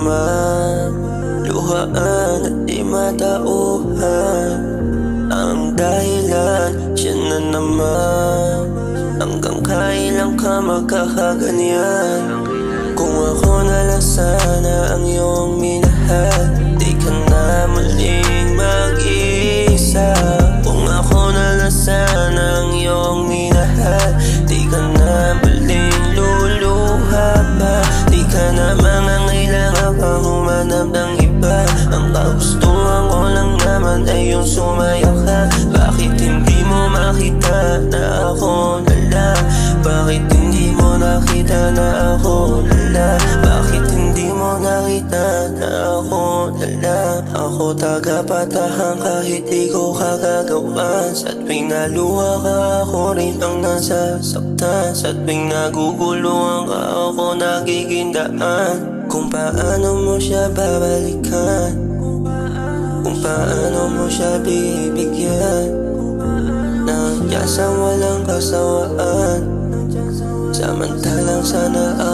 naman Luhaan at di matauhan Ang dahilan, siya na naman. Hanggang kailan ka magkakaganyan Kung ako na lang sana naman ay yung sumaya ka. Bakit hindi mo makita na ako na lang Bakit hindi mo nakita na ako na lang Bakit hindi mo nakita na ako na lang Ako tagapatahan kahit di ko kagagawan Sa tuwing naluha ka ako rin ang nasasaktan Sa tuwing naguguluhan ka ako nagigindaan Kung paano mo siya babalikan Kung paano mo siya bibigyan? Ng tiyasang walang kasawaan. Samantalang sana ako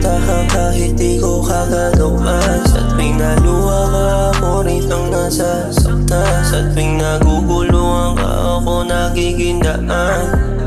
tagapatahan kahit di ko kagagawan Sa tuwing naluha ka ako rin ang nasasaktan Sa tuwing naguguluhan ka ako nagigindaan